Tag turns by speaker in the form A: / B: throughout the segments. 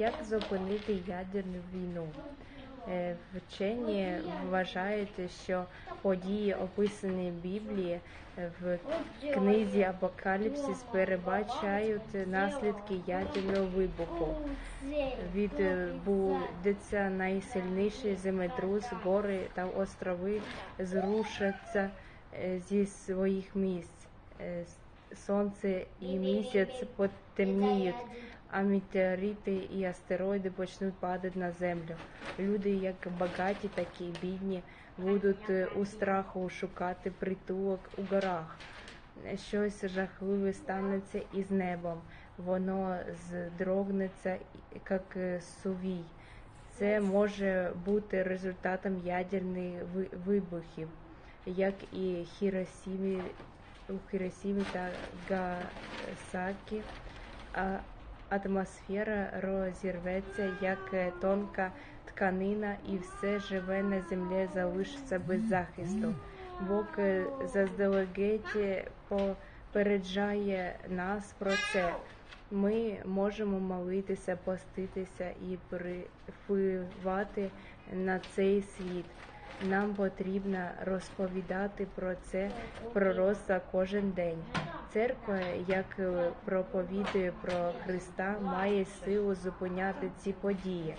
A: Як зупинити ядерну війну? Е, Вчені вважають, що події, описані в Біблії е, в книзі Апокаліпсис, перебачають наслідки ядерного вибуху. Відбудеться найсильніший землетрус, гори та острови зрушаться е, зі своїх місць. Е, Сонце і місяць потемніють, а метеорити і астероїди почнуть падати на землю. Люди, як багаті, так і бідні, будуть е, у страху шукати притулок у горах. Щось жахливе станеться із небом, воно здрогнеться, як е, сувій. Це може бути результатом ядерних вибухів, як і Хіросімі, у Хіросімі та Гасакі. Атмосфера розірветься як е, тонка тканина, і все живе на землі залишиться без захисту. Бог е, заздалегідь попереджає нас про це. Ми можемо молитися, поститися і впливати на цей світ. Нам потрібно розповідати про це пророцтва кожен день. Церква, як е, проповідує про Христа, має силу зупиняти ці події,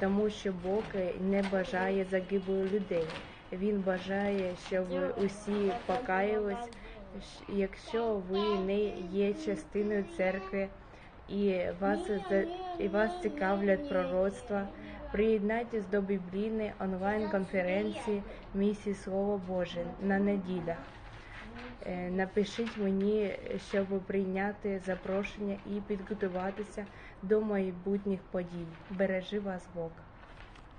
A: тому що Бог е, не бажає загибелі людей. Він бажає, щоб усі покаялись. Якщо ви не є частиною церкви і вас і вас цікавлять пророцтва, приєднайтесь до біблійної онлайн-конференції місії Слово Боже на неділях. Е, Напишіть мені, щоб прийняти запрошення і підготуватися до майбутніх подій. Бережи вас Бог.